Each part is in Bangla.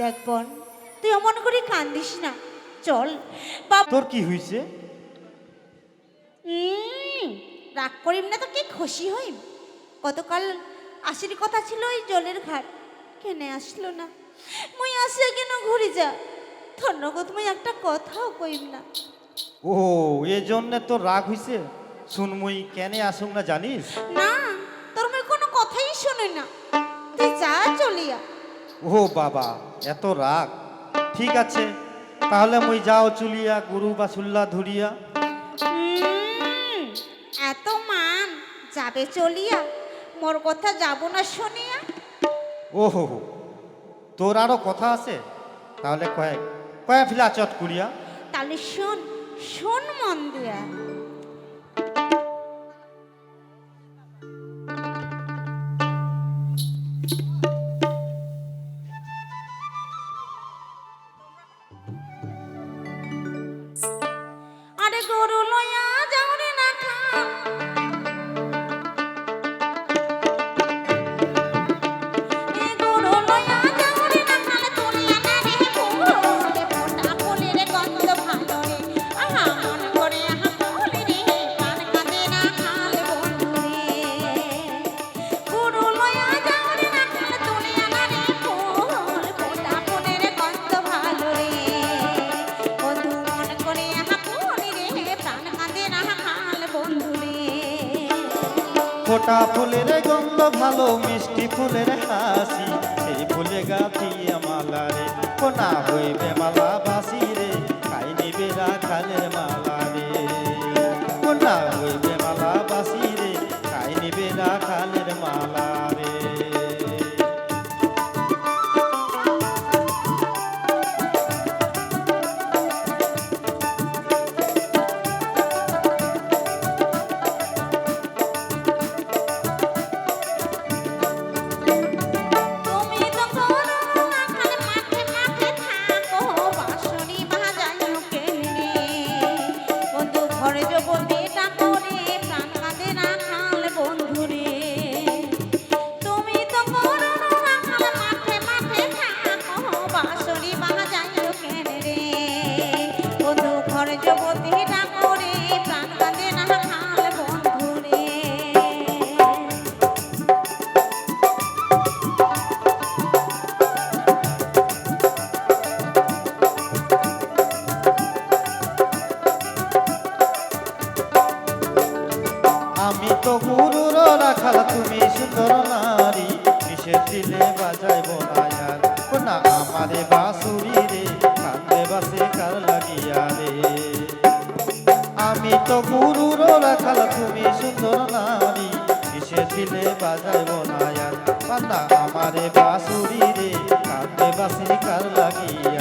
দেখ বোন তুই অমন করে কান্দিস না। চল বাবা তোর কি হয়েছে রাগ করিম না তো কি খুশি হইম? গতকাল আসির কথা ছিল ওই জলের ঘাট। কেনে আসলো না? মুই আসে কেন ঘুরে যা? ধন্যগত মুই একটা কথাও কইম না। ও এই তো রাগ হইছে? শুন মুই কেনে আসুক না জানিস? না ও বাবা এত রাগ। ঠিক আছে তাহলে মুই যাও চুলিয়া গুরু বা সুল্লা ধরিয়া এত মান যাবে চলিয়া মোর কথা যাব না শুনিয়া? ও হো হো তোর আরও কথা আছে? তাহলে কয়েক কয়েক ফিলা চট কুড়িয়া তাহলে শোন শোন মন দিয়া। আরে গরু ফোটা ফুলের গন্ধ, ভালো মিষ্টি ফুলের হাসি। এই ফুলে গাছি মালা রে কোনা হইবে মালা বাসি রে? খাই নিবে রাখালের মালা? বনায়ার পান্না আমারে বাসুরি রে কাঁদে বাসি কার লাগিয়া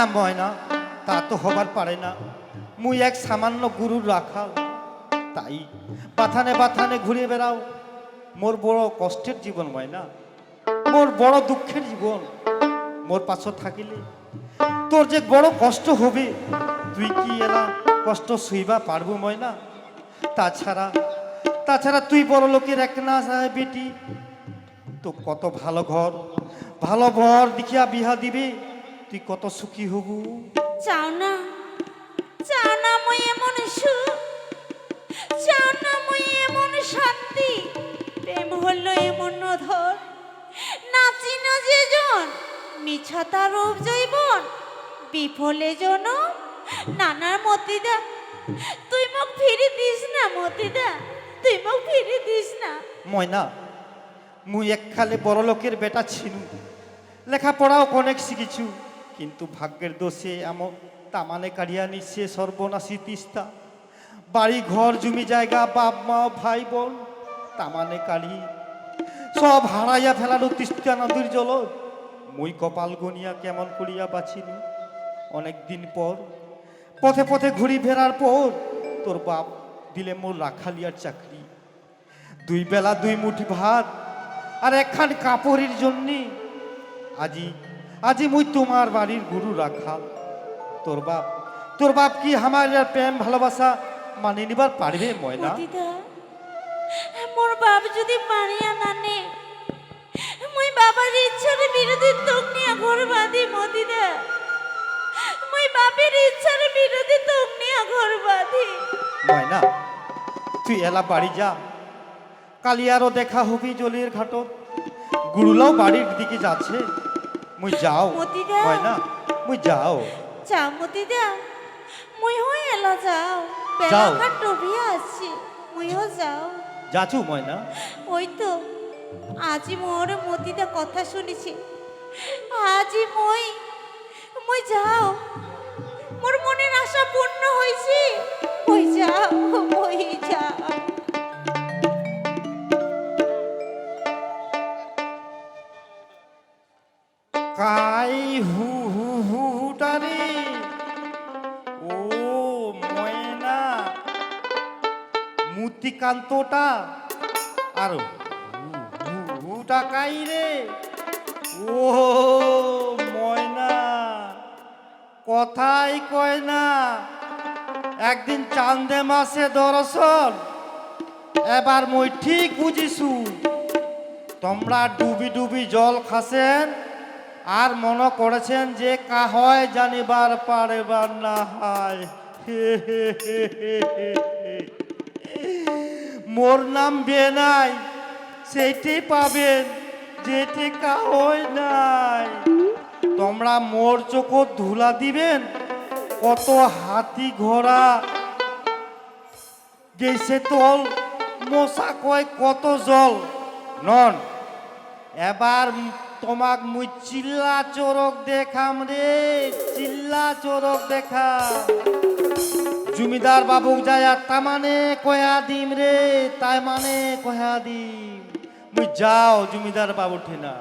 না ময়না, তা তো হবার পারে না। মুই এক সামান্য গুরুর রাখাল। তাই বাথানে বাথানে ঘুরে বেড়াও। মোর বড় কষ্টের জীবন ময়না। মোর বড় দুঃখের জীবন। মোর পাশ থাকিলে তোর যে বড় কষ্ট হবে, তুই কি এলা কষ্ট সইবা পারব ময়না? তাছাড়া তাছাড়া তুই বড় লোকের এক না বেটি। তো কত ভালো ঘর ভালো ঘর দেখিয়া বিহা দিবে। তুই কত সুখী হবু? চাও না চাও না মই এমন সুখ চাও না মই এমন শান্তি। প্রেম হলো এমন ধর নাচি না যে জন মিছা তার রূপ জৈবন বিফলে জন নানার মতিদা। তুই মুখ ফিরে দিস না মতিদা তুই মুখ ফিরে দিস না। ময়না মুই একখালে বড় লোকের বেটা ছিনু লেখাপড়াও অনেক শিখিছু। কিন্তু ভাগ্যের দোষে এমন তামানে কাড়িয়া নিচ্ছে সর্বনাশী তিস্তা। বাড়ি ঘর জমি জায়গা, বাপ, মা, ভাই, বোন, তামানে কাড়ি। সব হারাইয়া ফেলালো তিস্তা নদীর জল। মুই কপাল গনিয়া কেমন করিয়া বাছিনি অনেক দিন পর, পথে পথে ঘুরি ফেরার পর, তোর বাপ দিলে মোর রাখালিয়ার চাকরি। দুই বেলা দুই মুঠি ভাত, আর একখান কাপড়ের জন্যে। আজি আজি মুই তোমার বাড়ির গুরু রাখা। তোর বাপ তোর বাপ কি আমার প্রেম ভালোবাসা মানে নিবার পারবে ময়না? মোর বাপ যদি মারিয়া না নে মুই বাবার ইচ্ছার বিরোধী তোক নিয়ে ঘর বাঁধি মতিদা মুই বাপের ইচ্ছার বিরোধী তোক নিয়ে ঘর বাঁধি। ময়না তুই এলা বাড়ি যা। কালিয়ারও দেখা হবি জলের ঘাটত। গুরুলাও বাড়ির দিকে যাচ্ছে। মুই যাও মতিদা। ময়না মুই যাও যা মতিদা মুই হই এলা যাও যাও। বেলাঘাট ডুবিয়া আছে মুইও যাও যাচু ময়না ওই তো আজি মোর মতিদা কথা শুনেছি আজি মই মই যাও মোর মনের আশা পূর্ণ হয়েছে মই যাও মই যাও কাই হু হু হু, হুটারে। ও ময়না মূর্তিকান্তটা আর হুটা কাই রে। ও ময়না, কথাই কয় না। একদিন চান্দে মাসে দর্শন এবার মই ঠিক বুঝিছু তোমরা ডুবি ডুবি জল খাসেন আর মনে করেছেন যে কা হয় জানিবার পারেবার না হয় মোর নাম বেনাই সেইটি পাবেন, যেটি কা হয় নাই। তোমরা মোর চোখ ধুলা দিবেন, কত হাতি ঘোড়া গেছে তল মশা কয় কত জল। নন, এবার তোমাক মুই চিল্লা চোরক দেখাম রে, চিল্লা চোরক দেখা জমিদার বাবুক যায় তা মানে কয়া দিম রে, তাই মানে কয়া দিম। মুই যাও জমিদার বাবু ঠিনা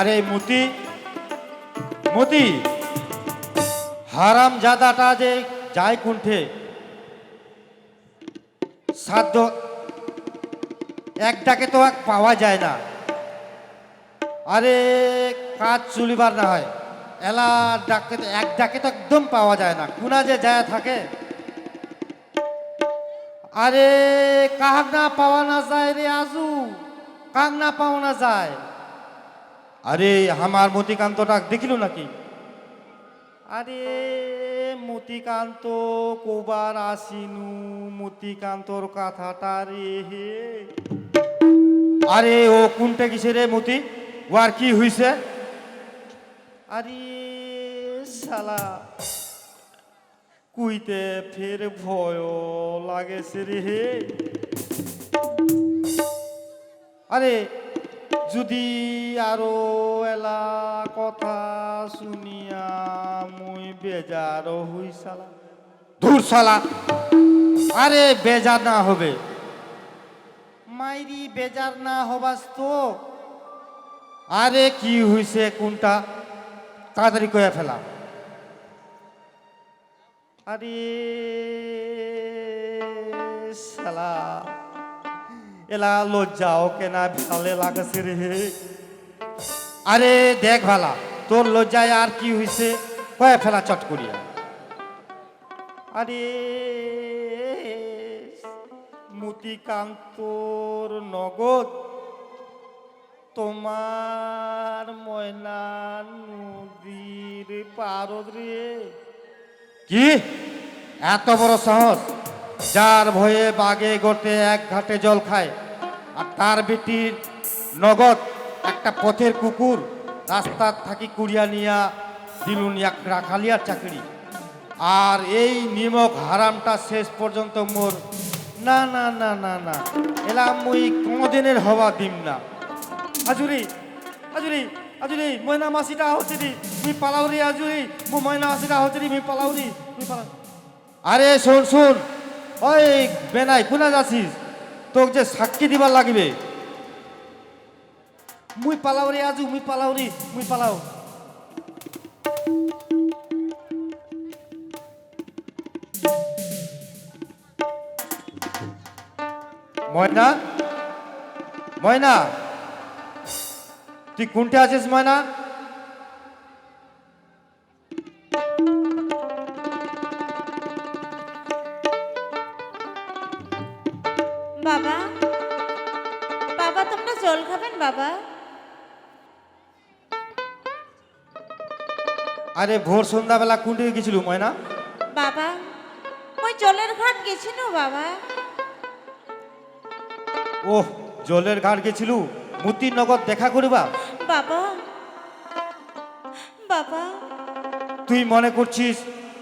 আরে মতি মতি হারাম জাদাটা যে যায় কুণ্ঠে। সাধ্য এক ডাকে তো এক পাওয়া যায় না। আরে কাজ চুলিবার না হয়। এলা ডাকে এক ডাকে তো একদম পাওয়া যায় না। কুনা যে যায় থাকে। আরে কাহাক না পাওয়া না যায় রে আজু কাক না পাওয়া না যায়। আরে আমার মতিকান্তটা দেখিল নাকি? আরে মতিকান্ত কোবার আসিনু মতিকান্তর কথাটা রে হে। আরে ও কোনটা কিসে রে মতি? ও আর কি হইছে? আরে শালা কুইতে ফের ভয় লাগেছে রে হে। আরে যদি আরও এলা কথা শুনিয়া মুই বেজার হই সালা সালা আরে বেজার না হবে। মাইরি বেজার না হবাস তো। আরে কি হইছে কোনটা? তাড়াতাড়ি কয়ে ফেলা আরে সালা এলা লজ্জাও কেনা ভালে লাগছে রে। আরে দেখ ভালা, তোর লজ্জায় আর কি হইছে? কয়ে ফেলা চট করিয়া। আরে মতিকান্তর নগদ, তোমার ময়না নদীর পারদ রে। কি? এত বড় সাহস যার ভয়ে বাগে গোটে এক ঘাটে জল খায়। আর তার বেটির নগদ, একটা পথের কুকুর রাস্তার থাকি কুড়িয়া নিয়া দিলুন এক রাখালিয়ার চাকরি। আর এই নিমক হারামটা শেষ পর্যন্ত মোর। না না না না না এলা মুই কোনোদিনের হওয়া দিম না। হাজুরি হাজুরি হাজুরি, ময়না মাসিটা হচ্ছে রে মুই পালাউরি আজুরি মু ময়না মাসিটা হচ্ছে রে মুই পালাউরি পালাউ আরে, শোন শোন, ওই বেনাই, কোনা যাচ্ছিস? তোকে যে সাক্ষী দিবার লাগবে। মুই পালাউরি আজু, মুই পালাউরি মুই পালাও। ময়না? ময়না? তুই কোনটা আছিস ময়না? বাবা। বাবা তোমরা জল খাবেন বাবা? আরে ভোর সন্ধ্যাবেলা কোনটা গেছিল ময়না। বাবা মই জলের ঘাট গেছিল বাবা। ওহ জলের ঘাট গেছিল? মতির নগদ দেখা করিবা? বাবা বাবা। তুই মনে করছিস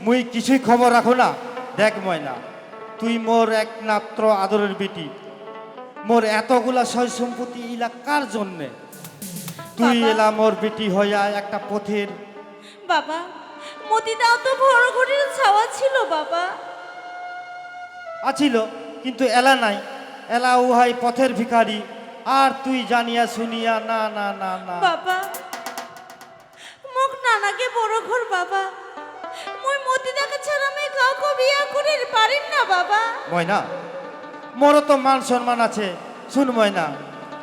মুই কিছুই খবর রাখো না? দেখ ময়না। তুই মোর একমাত্র আদরের বেটি। মোর এতগুলা সয় সম্পত্তি এলাকার জন্যে? তুই এলা মোর বেটি হইয়া একটা পথের বাবা মতিদাও তো বড় ঘরের ছাওয়া ছিল বাবা। আছিল কিন্তু এলা নাই। এলা উহাই পথের ভিখারি। আর তুই জানিয়া শুনিয়া না না না না। বাবা মুখ নানাকে বড় ঘর বাবা। মই মতিদাকে ছাড়া আমি কাউকে বিয়া করে পারিম না বাবা। ময়না মোরও তো মান সম্মান আছে। শুন ময়না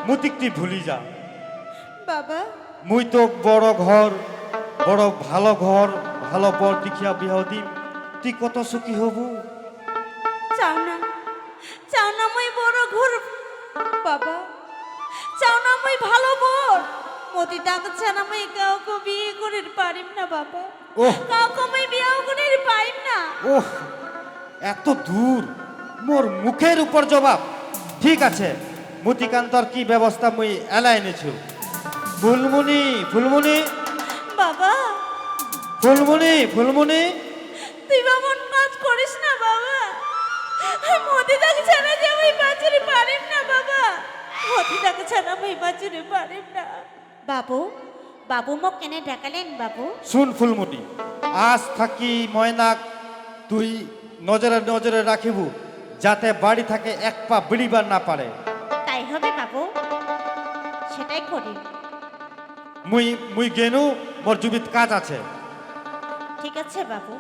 মুতিক তুই ভুলি যা। বাবা। মুই তো বড় ঘর বড় ভালো ঘর ভালো বর দেখিয়া বিহাও দিম। তুই কত সুখী হবু? চাও না চাও না মই বড় ঘর বাবা। চাও না মই ভালো বর। মতি মতিদাকে ছাড়া আমি কাউকে বিয়ে করে পারিম না বাবা। কাউকে আমি বিয়াও করে পারিম না। ওহ এত দূর। মোর মুখের উপর জবাব। ঠিক আছে মতিকান্তর কি ব্যবস্থা মুই এলাই এনেছি ফুলমুনি ফুলমুনি। বাবা। ফুলমুনি ফুলমুনি। তুই বামন কাজ করিস না বাবা। মতিদাকে ছাড়া যে আমি বাঁচুরি পারিম না বাবা। মতিদাকে ছাড়া আমি বাঁচুরি পারিম না। বাবু বাবু মোক কেনে ডাকালেন বাবু? শুন ফুলমুনি আজ থাকি ময়নাক তুই নজরে নজরে রাখিব যাতে বাড়ি থাকে এক পা বিড়িবার না পারে তাই হবে বাবু। সেটাই করি মুই মুই গেনু মোর জুবিত কাজ আছে। ঠিক আছে বাবু।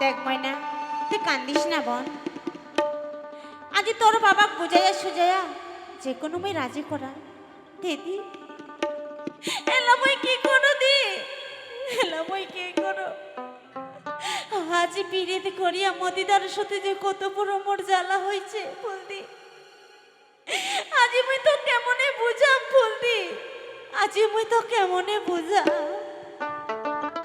দেখ ময়না তুই কান্দিস না বোন আজি তোর বাবাক বুঝাইয়া সুজাইয়া যে কোনো মেয়ে রাজি করা দিদি এলা বই কি করো দি? এলা বই কি করো? আজ বিড়িতে করিয়া মদিদার সাথে যে কত বড় মোর জ্বালা হয়েছে বলদি আজি মুই তো কেমনে বুঝাম বলদি আজি মুই তো কেমনে বুঝাম?